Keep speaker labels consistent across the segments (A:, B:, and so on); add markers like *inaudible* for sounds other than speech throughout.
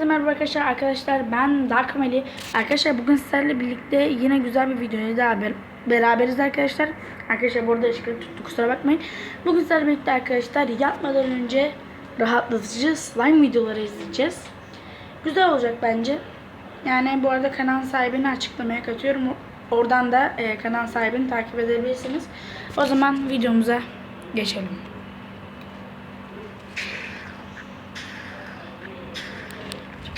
A: Herkese merhaba arkadaşlar. Arkadaşlar ben Dark Meli. Arkadaşlar bugün sizlerle birlikte yine güzel bir videoya daha ber- beraberiz arkadaşlar. Arkadaşlar burada ışıkları tuttu kusura bakmayın. Bugün sizlerle birlikte arkadaşlar yatmadan önce rahatlatıcı slime videoları izleyeceğiz. Güzel olacak bence. Yani bu arada kanal sahibini açıklamaya katıyorum. Oradan da e, kanal sahibini takip edebilirsiniz. O zaman videomuza geçelim.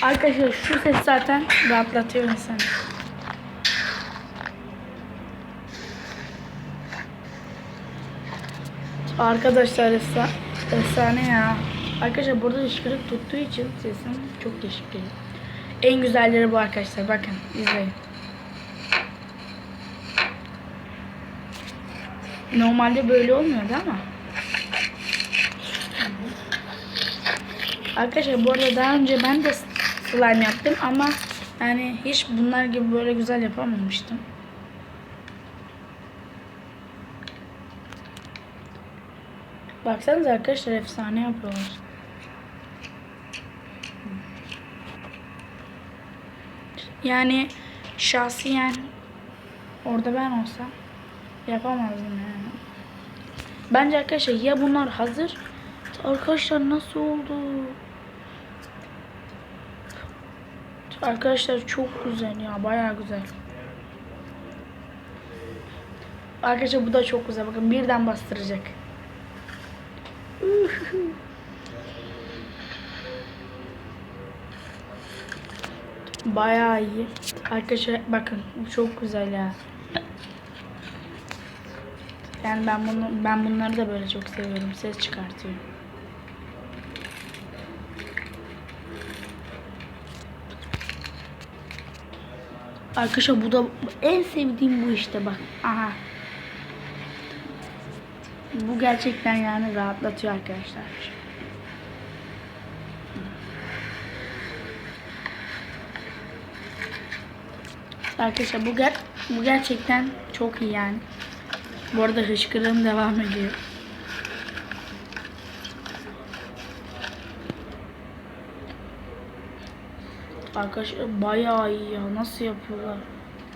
A: Arkadaşlar şu ses zaten rahatlatıyor insanı. Arkadaşlar efsa efsane ya. Arkadaşlar burada ışkırık tuttuğu için sesim çok değişik geliyor. En güzelleri bu arkadaşlar. Bakın izleyin. Normalde böyle olmuyordu ama. Arkadaşlar bu arada daha önce ben de slime yaptım ama yani hiç bunlar gibi böyle güzel yapamamıştım. Baksanıza arkadaşlar efsane yapıyorlar. Yani şahsiyen orada ben olsam yapamazdım yani. Bence arkadaşlar ya bunlar hazır Arkadaşlar nasıl oldu? Arkadaşlar çok güzel ya bayağı güzel. Arkadaşlar bu da çok güzel. Bakın birden bastıracak. *laughs* Bayağı iyi. Arkadaşlar bakın bu çok güzel ya. Yani ben bunu ben bunları da böyle çok seviyorum. Ses çıkartıyor. Arkadaşlar bu da en sevdiğim bu işte bak. Aha. Bu gerçekten yani rahatlatıyor arkadaşlar. Arkadaşlar bu ger bu gerçekten çok iyi yani. Bu arada hışkırığım devam ediyor. Arkadaşlar bayağı iyi ya. Nasıl yapıyorlar?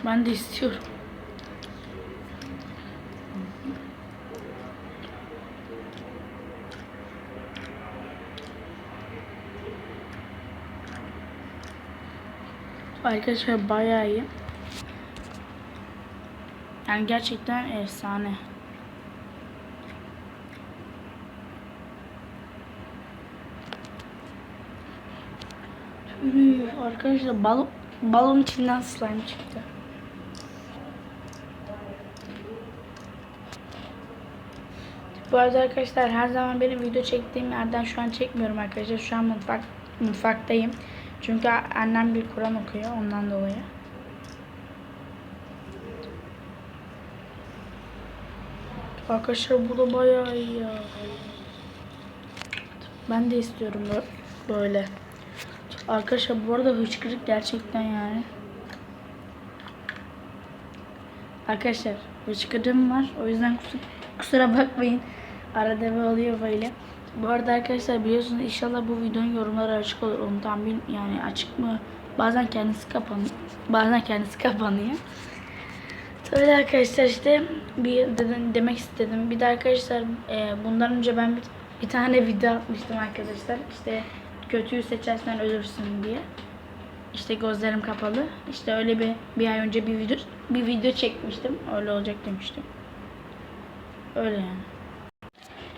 A: Ben de istiyorum. Arkadaşlar bayağı iyi. Yani gerçekten efsane. Arkadaşlar balon balon içinden slime çıktı. Bu arada arkadaşlar her zaman benim video çektiğim yerden şu an çekmiyorum arkadaşlar. Şu an mutfak mutfaktayım. Çünkü annem bir Kur'an okuyor ondan dolayı. Arkadaşlar bu da bayağı iyi ya. Ben de istiyorum bö- böyle. Arkadaşlar bu arada hıçkırık gerçekten yani. Arkadaşlar hıçkırığım var. O yüzden kusura, kusura bakmayın. Arada bir oluyor böyle. Bu arada arkadaşlar biliyorsunuz inşallah bu videonun yorumları açık olur. Onu tam bil yani açık mı? Bazen kendisi kapanıyor. Bazen kendisi kapanıyor. Öyle arkadaşlar işte bir dedim, demek istedim. Bir de arkadaşlar e, bundan önce ben bir, bir tane video atmıştım arkadaşlar. İşte kötüyü seçersen ölürsün diye. İşte gözlerim kapalı. İşte öyle bir bir ay önce bir video bir video çekmiştim. Öyle olacak demiştim. Öyle yani.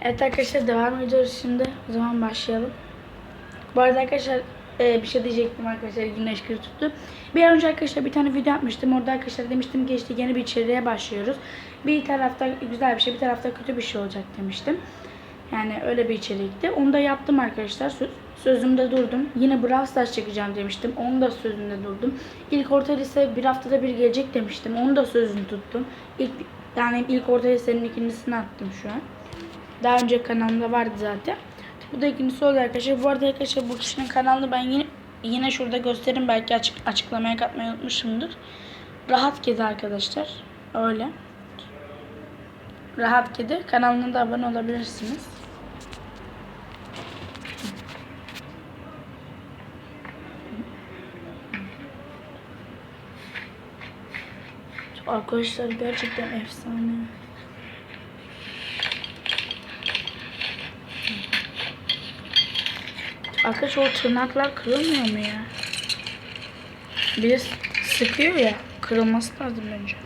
A: Evet arkadaşlar devam ediyoruz şimdi. O zaman başlayalım. Bu arada arkadaşlar e, bir şey diyecektim arkadaşlar güneş kırı tuttu. Bir an önce arkadaşlar bir tane video yapmıştım. Orada arkadaşlar demiştim ki işte yeni bir içeriğe başlıyoruz. Bir tarafta güzel bir şey bir tarafta kötü bir şey olacak demiştim. Yani öyle bir içerikti. Onu da yaptım arkadaşlar. Söz, sözümde durdum. Yine Brawl Stars çekeceğim demiştim. Onu da sözümde durdum. İlk orta lise bir haftada bir gelecek demiştim. Onu da sözünü tuttum. İlk, yani ilk orta lisenin ikincisini attım şu an. Daha önce kanalımda vardı zaten. Bu da ikincisi oldu arkadaşlar. Bu arada arkadaşlar bu kişinin kanalını ben yine yine şurada gösteririm. Belki açık, açıklamaya katmayı unutmuşumdur. Rahat Kedi arkadaşlar. Öyle. Rahat Kedi. Kanalına da abone olabilirsiniz. Arkadaşlar gerçekten efsane. Arkadaşlar o tırnaklar kırılmıyor mu ya? Bir de sıkıyor ya. Kırılması lazım bence.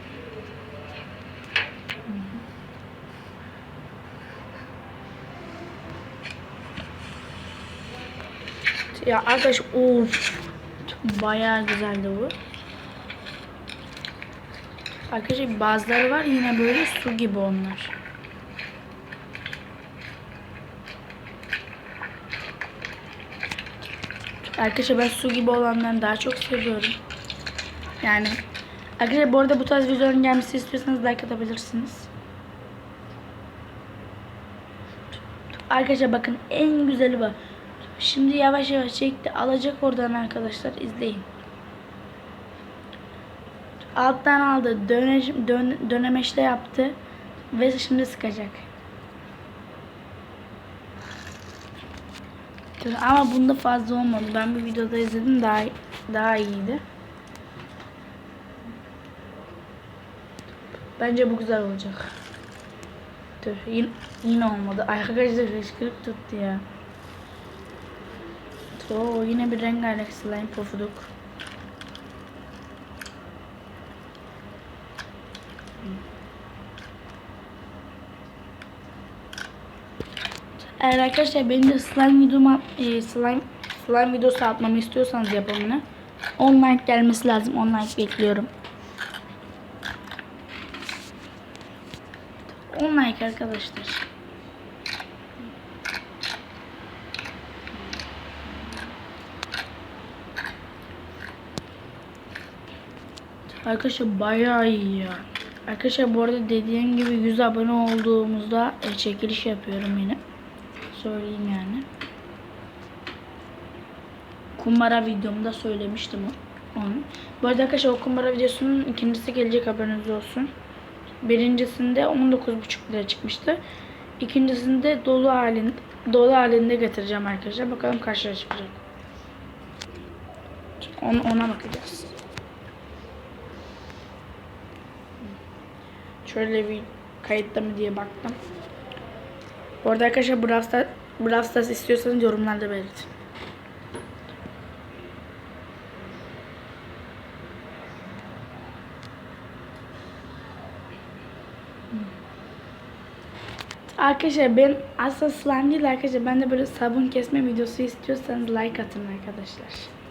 A: Ya arkadaş of bayağı güzeldi bu. Arkadaşlar bazıları var yine böyle su gibi onlar. Arkadaşlar ben su gibi olanları daha çok seviyorum. Yani arkadaşlar bu arada bu tarz videoların gelmesi istiyorsanız like atabilirsiniz. Arkadaşlar bakın en güzeli bu. Şimdi yavaş yavaş çekti. Alacak oradan arkadaşlar izleyin. Alttan aldı. Döne, dön, dönemeçte yaptı. Ve şimdi sıkacak. Ama bunda fazla olmadı. Ben bir videoda izledim daha daha iyiydi. Bence bu güzel olacak. Dur yine, yine olmadı. Arkadaşlar hışkırık tuttu ya. Oo yine bir rengarenk slime pofuduk. Eğer arkadaşlar benim de slime videoma e, slime slime videosu atmamı istiyorsanız yapımını 10 like gelmesi lazım. 10 like bekliyorum. 10 like arkadaşlar. Arkadaşlar bayağı iyi ya. Arkadaşlar bu arada dediğim gibi 100 abone olduğumuzda e, çekiliş yapıyorum yine. Söyleyeyim yani. Kumbara videomda söylemiştim onu. Bu arada arkadaşlar o kumbara videosunun ikincisi gelecek haberiniz olsun. Birincisinde 19,5 lira çıkmıştı. İkincisinde dolu halinde dolu halinde getireceğim arkadaşlar. Bakalım kaç lira çıkacak. Ona, ona bakacağız. Şöyle bir kayıtta mı diye baktım. Bu arada arkadaşlar Brawl Stars, Brawl Stars istiyorsanız yorumlarda belirtin. Arkadaşlar ben aslında slime değil arkadaşlar. Ben de böyle sabun kesme videosu istiyorsanız like atın arkadaşlar.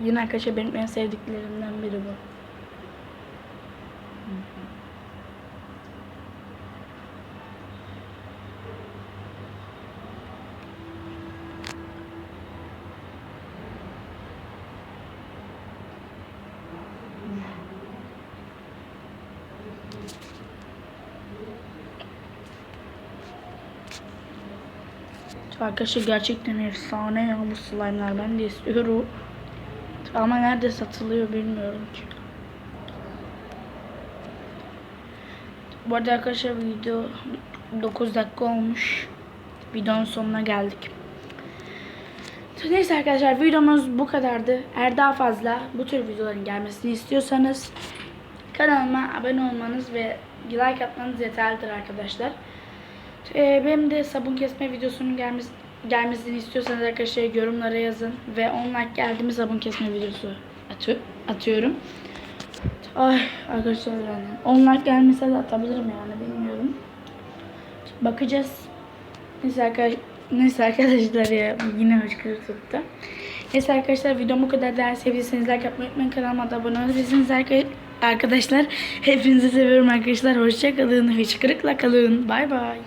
A: Yine arkadaşlar benim en sevdiklerimden biri bu. Arkadaşlar gerçekten efsane ya bu slime'lar ben de istiyorum. Ama nerede satılıyor bilmiyorum ki. Bu arada arkadaşlar video 9 dakika olmuş. Videonun sonuna geldik. Neyse arkadaşlar videomuz bu kadardı. Eğer daha fazla bu tür videoların gelmesini istiyorsanız kanalıma abone olmanız ve like atmanız yeterlidir arkadaşlar. Ee, benim de sabun kesme videosunun gelmesi, gelmesini istiyorsanız arkadaşlar yorumlara yazın. Ve 10 like geldi mi sabun kesme videosu atı, atıyorum. Ay arkadaşlar yani 10 like gelmese de atabilirim yani bilmiyorum. Bakacağız. Neyse, arkadaş, neyse arkadaşlar ya yine hıçkırık tuttu. Neyse arkadaşlar videom bu kadar. Değer sevdiyseniz like yapmayı unutmayın. Kanalıma da abone olabilirsiniz arkadaşlar. Hepinizi seviyorum arkadaşlar. Hoşçakalın. Hıçkırıkla kalın. Bay bay.